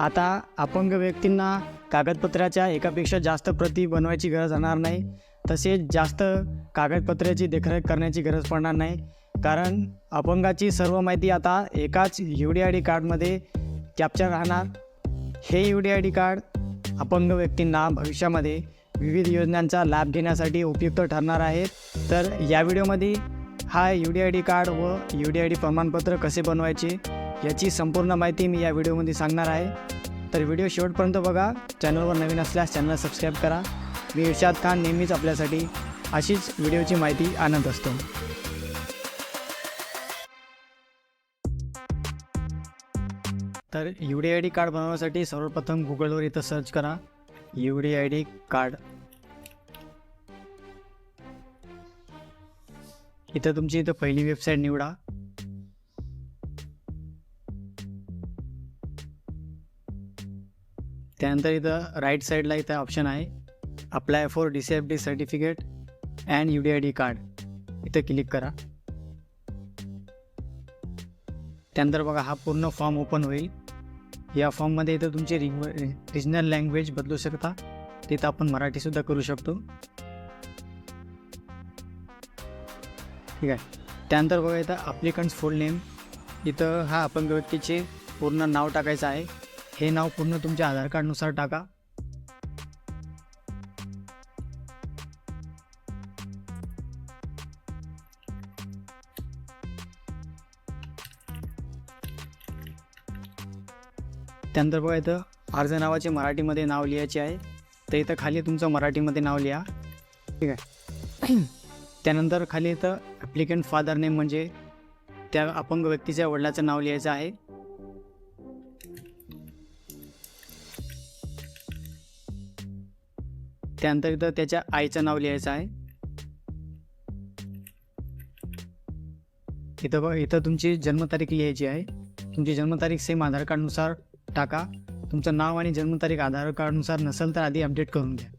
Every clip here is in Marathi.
आता अपंग व्यक्तींना कागदपत्राच्या एकापेक्षा जास्त प्रती बनवायची गरज राहणार नाही. तसेच जास्त कागदपत्राची देखरेख करण्याची गरज पडणार नाही. कारण अपंगाची सर्व माहिती आता एकाच यू डी आय डी कार्डमध्ये कॅप्चर राहणार. हे U D I D card अपंग व्यक्तींना भविष्यामध्ये विविध योजनांचा लाभ घेण्यासाठी उपयुक्त ठरणार आहेत तर या व्हिडिओमध्ये हा U D I D card व यू डी आय डी प्रमाणपत्र कसे बनवायचे याची संपूर्ण माहिती मी या व्हिडिओमध्ये सांगणार आहे. तर व्हिडिओ शेवटपर्यंत बघा. चॅनलवर नवीन असल्यास चॅनल सबस्क्राईब करा. मी इर्शाद खान नेहमीच आपल्यासाठी अशीच व्हिडिओची माहिती आणत असतो. तर U D I D card बनवण्यासाठी सर्वप्रथम गुगलवर इथं सर्च करा. U D I D card. इथं तुमची इथं पहिली वेबसाईट निवडा. त्यानंतर इथं राईट साईडला इथं ऑप्शन आहे. Apply for D certificate and U D I D card इथं क्लिक करा. त्यानंतर बघा हा पूर्ण फॉर्म ओपन होईल. या फॉर्ममध्ये इथं तुमची रिंग रिजनल लँग्वेज बदलू शकता. तिथं आपण मराठीसुद्धा करू शकतो. ठीक आहे. त्यानंतर बघा इथं अप्लिकंट्स फुल नेम इथं हा अपंग व्यक्तीचे पूर्ण नाव टाकायचं आहे. हे नाव पूर्ण तुमच्या आधार कार्डनुसार टाका. त्यानंतर बघा इथं अर्ज नावाचे मराठीमध्ये नाव लिहायचे आहे. तर इथं खाली तुमचं मराठीमध्ये नाव लिहा. ठीक आहे. त्यानंतर खाली इथं ॲप्लिकंट फादर नेम म्हणजे त्या अपंग व्यक्तीच्या वडिलाचं नाव लिहायचं आहे. त्यानंतर इथं त्याच्या आईचं नाव लिहायचं आहे. इथं बघ इथं तुमची जन्मतारीख लिहायची आहे. तुमची जन्मतारीख सेम आधार कार्डनुसार टाका. तुमचं नाव आणि जन्मतारीख आधार कार्डनुसार नसेल तर आधी अपडेट करून घ्या.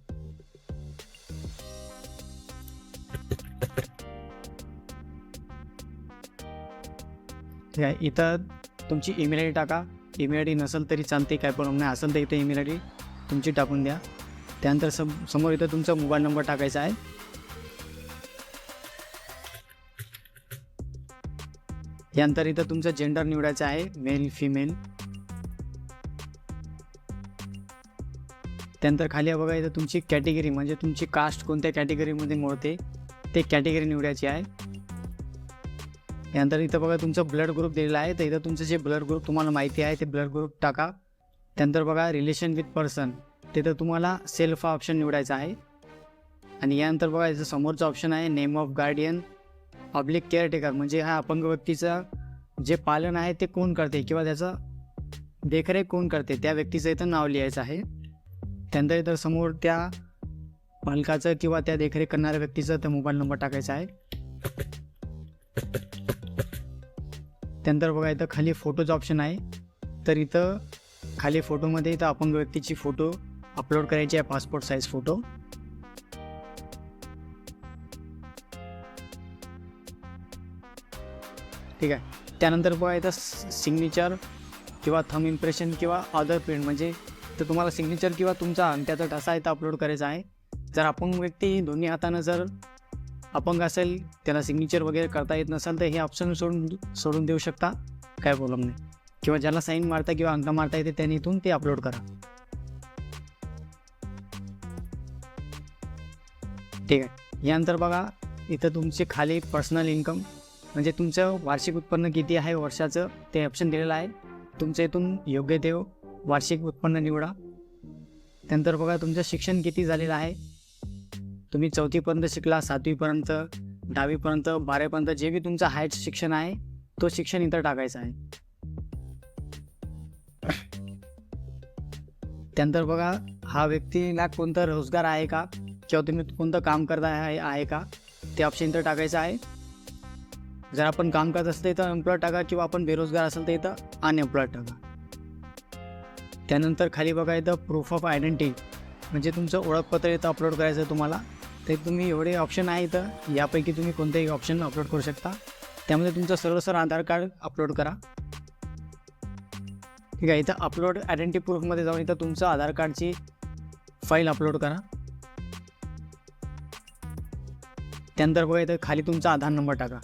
ठीक आहे इथं तुमची ईमेल आय डी टाका. ईमेल आय डी नसेल तरी चालते काय प्रॉब्लेम नाही. असेल तर इथं ईमेल आय डी तुमची टाकून द्या. त्यानंतर सम समोर इथं तुमचा मोबाईल नंबर टाकायचा आहे. यानंतर इथं तुमचं जेंडर निवडायचं आहे मेल फिमेल त्यानंतर खाली बघा इथं तुमची कॅटेगरी म्हणजे तुमची कास्ट कोणत्या कॅटेगरीमध्ये मोडते ते कॅटेगरी निवडायची आहे. त्यानंतर इथं बघा तुमचं ब्लड ग्रुप दिलेला आहे तर इथं तुमचं जे ब्लड ग्रुप तुम्हाला माहिती आहे ते ब्लड ग्रुप टाका. त्यानंतर बघा रिलेशन विथ पर्सन तिथं तुम्हाला सेल्फ हा ऑप्शन निवडायचा आहे. आणि यानंतर बघा इथं समोरचं ऑप्शन आहे name of guardian public caretaker म्हणजे हा अपंग व्यक्तीचं जे पालन आहे ते कोण करते? किंवा त्याचं देखरेख कोण करते? त्या व्यक्तीचं इथं नाव लिहायचं आहे. त्यानंतर इथं समोर त्या पालकाचं किंवा त्या देखरेख करणाऱ्या व्यक्तीचं तर मोबाईल नंबर टाकायचा आहे. त्यानंतर बघा इथं खाली फोटोचं ऑप्शन आहे. तर इथं खाली फोटोमध्ये इथं अपंग व्यक्तीची फोटो अपलोड करायची आहे पासपोर्ट साईज फोटो ठीक आहे. त्यानंतर बघा सिग्नेचर किंवा थम इम्प्रेशन किंवा अदर प्रिंट म्हणजे तर तुम्हाला सिग्नेचर किंवा तुमचा अंगठ्याचा ठसा इथं अपलोड करायचा आहे. जर अपंग व्यक्ती दोन्ही हातानं जर अपंग असेल त्याला सिग्नेचर वगैरे करता येत नसेल तर हे ऑप्शन सोडून सोडून देऊ शकता. काय प्रॉब्लेम नाही. किंवा ज्याला साईन मारता किंवा अंक मारता येते त्याने इथून ते अपलोड करा. ठीक आहे. यानंतर बघा इथं तुमचे खाली पर्सनल इन्कम म्हणजे तुमचं वार्षिक उत्पन्न किती आहे वर्षाचं ते ऑप्शन दिलेलं आहे. तुमचं इथून योग्य ते वार्षिक उत्पन्न निवडा. त्यानंतर बघा तुमचं शिक्षण किती झालेलं आहे. तुम्ही चौथीपर्यंत शिकला सातवीपर्यंत दहावीपर्यंत बारावीपर्यंत जे बी तुमचं हायस्ट शिक्षण आहे तो शिक्षण इथं टाकायचा आहे. त्यानंतर बघा हा व्यक्तीला कोणता रोजगार आहे का? किंवा तुम्ही कोणतं काम करता आहे आहे का? ते ऑप्शन इथं टाकायचं आहे. जर आपण काम करत असेल तर इथं एम्प्लॉय टाका किंवा आपण बेरोजगार असेल तर इथं अनएम्प्लॉयड टाका. त्यानंतर खाली बघा इथं प्रूफ ऑफ आयडेंटिटी म्हणजे तुमचं ओळखपत्र इथं अपलोड करायचं आहे तुम्हाला. ते तुम्ही एवढे ऑप्शन आहे इथं यापैकी तुम्ही कोणतेही ऑप्शन अपलोड करू शकता. त्यामध्ये तुमचं सर्व सर आधार कार्ड अपलोड करा. ठीक आहे इथं अपलोड आयडेंटिटी प्रूफमध्ये जाऊन इथं तुमचं आधार कार्डची फाईल अपलोड करा. त्यानंतर बघा इथं खाली तुमचा आधार नंबर टाका.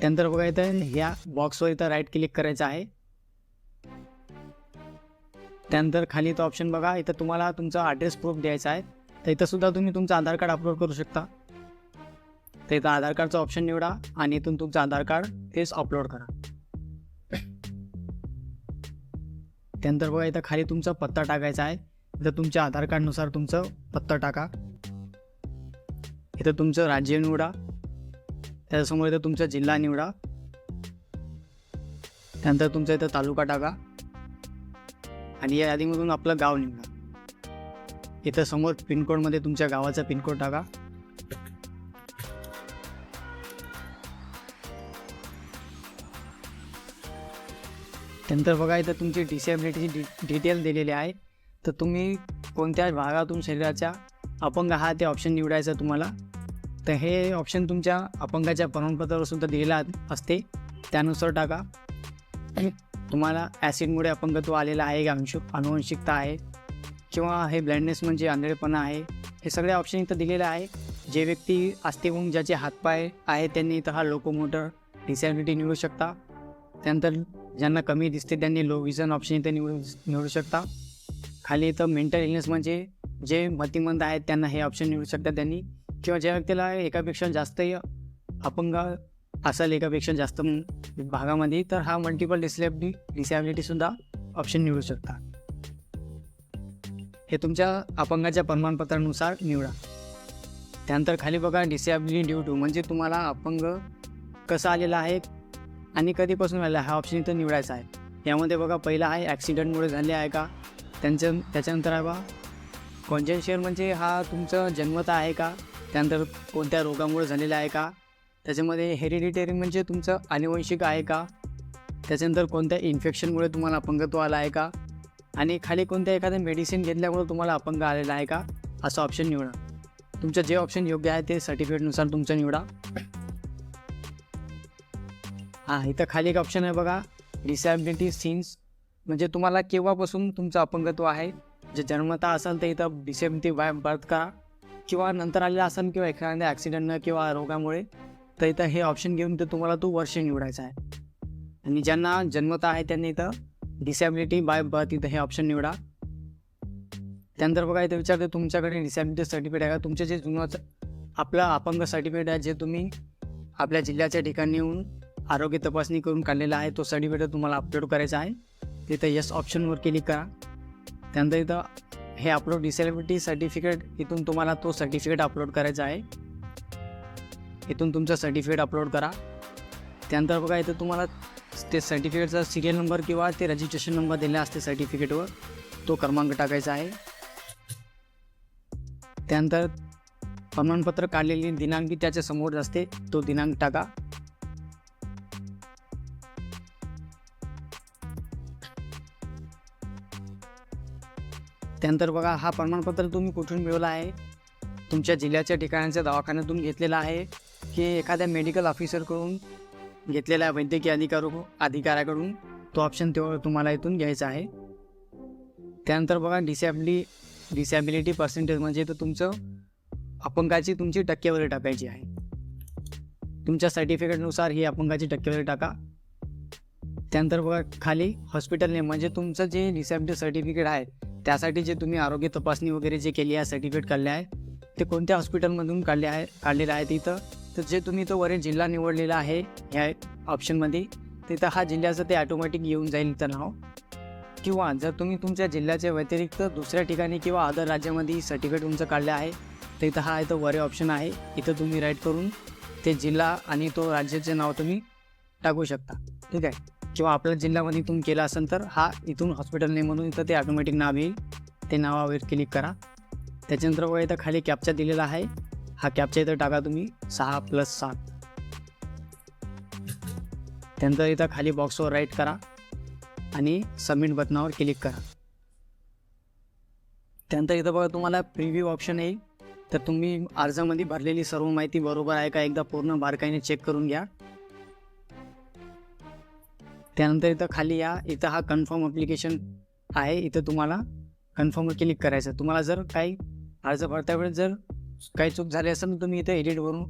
त्यानंतर बघा इथं ह्या बॉक्सवर इथं राईट क्लिक करायचं आहे. त्यानंतर खाली तो ऑप्शन बघा इथं तुम्हाला तुमचा ॲड्रेस प्रूफ द्यायचा आहे. तर इथं सुद्धा तुम्ही तुमचं आधार कार्ड अपलोड करू शकता. तर इथं आधार कार्डचं ऑप्शन निवडा आणि इथून तुमचं आधार कार्ड तेच अपलोड करा. त्यानंतर बघा इथं खाली तुमचा पत्ता टाकायचा आहे. इथं तुमच्या आधार कार्डनुसार तुमचं पत्ता टाका. इथं तुमचं राज्य निवडा. त्याच्यासमोर इथं तुमचा जिल्हा निवडा. त्यानंतर तुमचा इथं तालुका टाका. आणि या यादीमधून आपलं गाव निवडा. इथं समोर पिनकोडमध्ये तुमच्या गावाचा पिनकोड टाका. त्यानंतर बघा इथं तुमची डिसेबिलिटीची डि डिटेल दिलेली आहे. तर तुम्ही कोणत्या भागातून शरीराच्या अपंग आहात ते ऑप्शन निवडायचं तुम्हाला. तर हे ऑप्शन तुमच्या अपंगाच्या प्रमाणपत्रावर सुद्धा दिलेला असते. त्यानुसार टाका. तुम्हाला ॲसिडमुळे अपंगत्व आलेलं आहे का अंशु अनुवंशिकता आहे. किंवा हे ब्लाइंडनेस म्हणजे आंधळेपणा आहे. हे सगळे ऑप्शन इथं दिलेले आहे. जे व्यक्ती अस्थिभंग ज्याचे हातपाय आहे त्यांनी इथं हा लोकोमोटर डिसॅबिलिटी निवडू शकता. त्यानंतर ज्यांना कमी दिसते त्यांनी लो विजन ऑप्शन इथे निवडू निवडू शकता. खाली इथं मेंटल इलनेस म्हणजे जे मतिमंद आहेत त्यांना हे ऑप्शन निवडू शकतात त्यांनी. किंवा ज्या व्यक्तीला एकापेक्षा जास्त अपंग असेल एकापेक्षा जास्त भागामध्ये तर हा मल्टिपल डिसॅबिलिटी डिसॅबिलिटीसुद्धा ऑप्शन निवडू शकता. हे तुमच्या अपंगाच्या प्रमाणपत्रानुसार निवडा. त्यानंतर खाली बघा डिसॅबिलिटी ड्यू टू म्हणजे तुम्हाला अपंग कसं आलेला आहे आणि कधीपासून आलेला हा ऑप्शन इथं निवडायचा आहे. यामध्ये बघा पहिला आहे ॲक्सिडेंटमुळे झाले आहे का? त्यांचं त्याच्यानंतर आहे बा कॉन्जन्शियल म्हणजे हा तुमचं जन्मता आहे का? त्यानंतर कोणत्या रोगामुळे झालेला आहे का? त्याच्यामध्ये हेरिडिटेरी म्हणजे तुमचं आनुवंशिक आहे का? त्याच्यानंतर कोणत्या इन्फेक्शनमुळे तुम्हाला अपंगत्व आला आहे का? आणि खाली कोणत्या एखाद्या मेडिसिन घेतल्यामुळे तुम्हाला अपंग आलेला आहे का? असं ऑप्शन निवडा. तुमचं जे ऑप्शन योग्य आहे ते सर्टिफिकेटनुसार तुमचं निवडा. हां इथं खाली एक ऑप्शन आहे बघा. डिसॅबिलिटी सीन्स म्हणजे तुम्हाला केव्हापासून तुमचं अपंगत्व आहे? जे जन्मता असेल तर इथं डिसेबिलिटी बाय बर्थ करा किंवा नंतर आलेला असेल किंवा एखाद्या ॲक्सिडेंटनं किंवा रोगामुळे? तर इथं हे ऑप्शन घेऊन तर तुम्हाला तो वर्ष निवडायचा आहे. आणि ज्यांना जन्मता आहे त्यांनी इथं डिसॅबिलिटी बाय बर्थ इथं हे ऑप्शन निवडा. त्यानंतर बघा इथं विचारते तुमच्याकडे डिसॅबिलिटी सर्टिफिकेट आहे का? तुमचे जे जुनं आपलं अपंग सर्टिफिकेट आहे जे तुम्ही आपल्या जिल्ह्याच्या ठिकाणी येऊन आरोग्य तपासणी करून काढलेला आहे तो सर्टिफिकेट तुम्हाला अपलोड करायचा आहे. तिथं यस ऑप्शनवर क्लिक करा. त्यानंतर इथं हे अपलोड डिसेबिलिटी सर्टिफिकेट इथून तुम्हाला तो सर्टिफिकेट अपलोड करायचा आहे. इथून तुमचं सर्टिफिकेट अपलोड करा. त्यानंतर बघा इथं तुम्हाला ते सर्टिफिकेटचा सिरियल नंबर किंवा ते रजिस्ट्रेशन नंबर दिलेला असते सर्टिफिकेटवर तो क्रमांक टाकायचा आहे. त्यानंतर प्रमाणपत्र काढलेली दिनांक त्याच्यासमोर असते तो दिनांक टाका. त्यानंतर बघा हा प्रमाणपत्र तुम्ही कुठून मिळवला आहे? तुमच्या जिल्ह्याच्या ठिकाणच्या दवाखान्यातून घेतलेला आहे की एखाद्या मेडिकल ऑफिसरकडून घेतलेल्या आहे वैद्यकीय अधिकार अधिकाऱ्याकडून? तो ऑप्शन तेव्हा तुम्हाला इथून घ्यायचा आहे. त्यानंतर बघा डिसॅबिली डिसॅबिलिटी पर्सेंटेज म्हणजे तर तुमचं अपंगाची तुमची टक्केवारी टाकायची आहे. तुमच्या सर्टिफिकेटनुसार ही अपंगाची टक्केवारी टाका. त्यानंतर बघा खाली हॉस्पिटल नेम म्हणजे तुमचं जे डिसॅबिलिटी सर्टिफिकेट आहे त्यासाठी जे तुम्ही आरोग्य तपासणी वगैरे जे केली आहे सर्टिफिकेट काढले आहे ते कोणत्या हॉस्पिटलमधून काढले आहे काढलेलं आहे तिथं? तर जे तुम्ही तो वरील जिल्हा निवडलेला आहे ह्या ऑप्शनमध्ये तिथं हा जिल्ह्याचं ते ॲटोमॅटिक येऊन जाईल इथं नाव किंवा जर तुम्ही तुमच्या जिल्ह्याच्या व्यतिरिक्त दुसऱ्या ठिकाणी किंवा अदर राज्यामध्ये सर्टिफिकेट तुमचं काढलं आहे तर इथं हा इथं वरे ऑप्शन आहे. इथं तुम्ही राईट करून ते जिल्हा आणि तो राज्याचे नाव तुम्ही टाकू शकता. ठीक आहे? किंवा आपल्या जिल्ह्यामध्ये इथून केला असेल तर हा इथून हॉस्पिटल नेम म्हणून इथं ते ऑटोमॅटिक नाव येईल. ते नावावर क्लिक करा. त्याच्यानंतर बघा इथं खाली कॅपचा दिलेला आहे. हा कॅपचा इथं टाका तुम्ही. सहा प्लस सात. त्यानंतर इथं खाली बॉक्सवर राईट करा आणि सबमिट बटनावर क्लिक करा. त्यानंतर इथं बघा तुम्हाला प्रिव्ह्यू ऑप्शन येईल. तर तुम्ही अर्जामध्ये भरलेली सर्व माहिती बरोबर आहे का? एकदा पूर्ण बारकाईने चेक करून घ्या. त्यानंतर इथं खाली या. इथं हा कन्फर्म अप्लिकेशन आहे. इथं तुम्हाला कन्फर्मवर क्लिक करायचं. तुम्हाला जर काही अर्ज भरता वेळेस जर काही चूक झाली असेल तर तुम्ही इथं एडिटवरून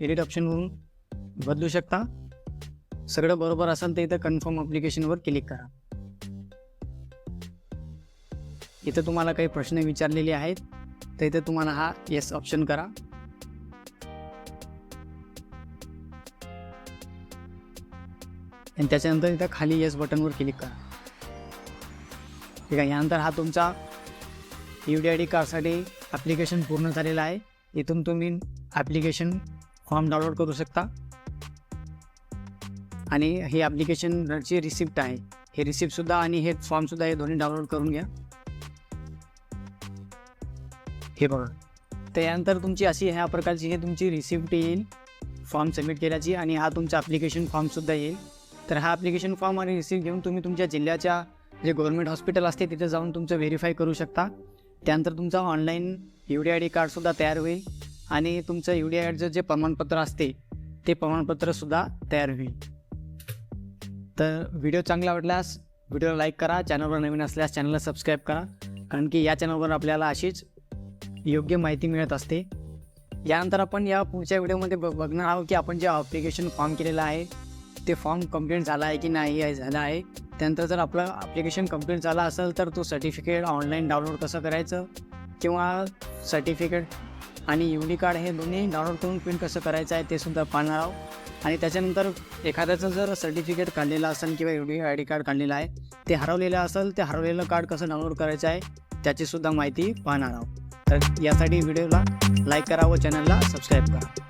एडिट ऑप्शनवरून बदलू शकता. सगळं बरोबर असेल तर इथं कन्फर्म अप्लिकेशनवर क्लिक करा. इथं तुम्हाला काही प्रश्न विचारलेले आहेत तर इथं तुम्हाला हा येस ऑप्शन करा. आणि त्याच्यानंतर इथं खाली येस बटनवर क्लिक करा. ठीक आहे यानंतर हा तुमचा यू डी आय डी कार्डसाठी ॲप्लिकेशन पूर्ण झालेलं आहे. इथून तुम्ही ॲप्लिकेशन फॉर्म डाउनलोड करू शकता. आणि हे ॲप्लिकेशनची रिसिप्ट आहे हे रिसिप्टसुद्धा आणि हे फॉर्मसुद्धा हे दोन्ही डाउनलोड करून घ्या. हे बघा. त्यानंतर तुमची अशी ह्या प्रकारची हे तुमची रिसिप्ट येईल फॉर्म सबमिट केल्याची आणि हा तुमचा ॲप्लिकेशन फॉर्मसुद्धा येईल. तर हा ॲप्लिकेशन फॉर्म आणि रिसिप्ट घेऊन तुम्ही तुमच्या जिल्ह्याच्या जे गव्हर्मेंट हॉस्पिटल असते तिथे जाऊन तुमचं व्हेरीफाय करू शकता. त्यानंतर तुमचा online U D I D कार्डसुद्धा तयार होईल आणि तुमचं यू डी आय डीचं जे प्रमाणपत्र असते ते प्रमाणपत्रसुद्धा तयार होईल. तर व्हिडिओ चांगला वाटल्यास व्हिडिओला लाईक करा चॅनलवर नवीन असल्यास चॅनलला सबस्क्राईब करा. कारण की या चॅनलवर आपल्याला अशीच योग्य माहिती मिळत असते. यानंतर आपण या पुढच्या व्हिडिओमध्ये ब बघणार आहोत की आपण जे ॲप्लिकेशन फॉर्म केलेलं आहे ते फॉर्म कंप्लीट झाला आहे की नाही आहे झालं आहे. त्यानंतर जर आपलं ॲप्लिकेशन कंप्लीट झाला असेल तर तो सर्टिफिकेट ऑनलाईन डाउनलोड कसं करायचं किंवा सर्टिफिकेट आणि यू डी कार्ड हे दोन्ही डाउनलोड करून प्रिंट कसं करायचं आहे ते सुद्धा पाहणार आहोत. आणि त्याच्यानंतर एखाद्याचं जर सर्टिफिकेट काढलेलं असेल किंवा U D I D card काढलेलं आहे ते हरवलेलं असेल ते हरवलेलं कार्ड कसं डाउनलोड करायचं आहे त्याचीसुद्धा माहिती पाहणार आहोत. तर यासाठी व्हिडिओला लाईक करा व चॅनलला सबस्क्राईब करा.